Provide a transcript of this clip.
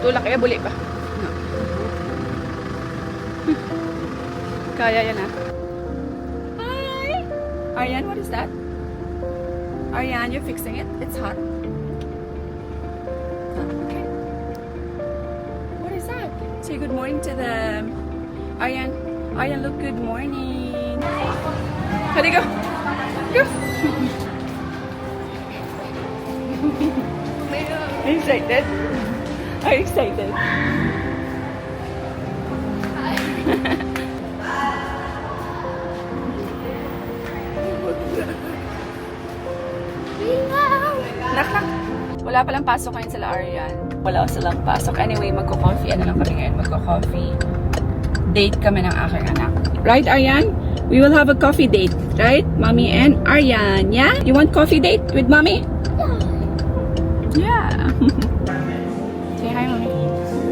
Tulak kaya buli pa. Kaya yan ah. Hi! Aryan, what is that? Aryan, you're fixing it? It's hot. Okay. What is that? Say good morning to them. Aryan, Aryan, look good morning. Hadi go. Go. Are you excited? Are you excited? Nak, nak. Wala palang pasok ngayon sila Arian. Wala silang pasok. Anyway, magko-coffee. Ano lang kami ngayon? Magko-coffee. Date kami ng aking anak. Right, Arian? We will have a coffee date. Right? Mommy and Arian. Yeah? You want coffee date with mommy? Yeah. Say hi, mommy.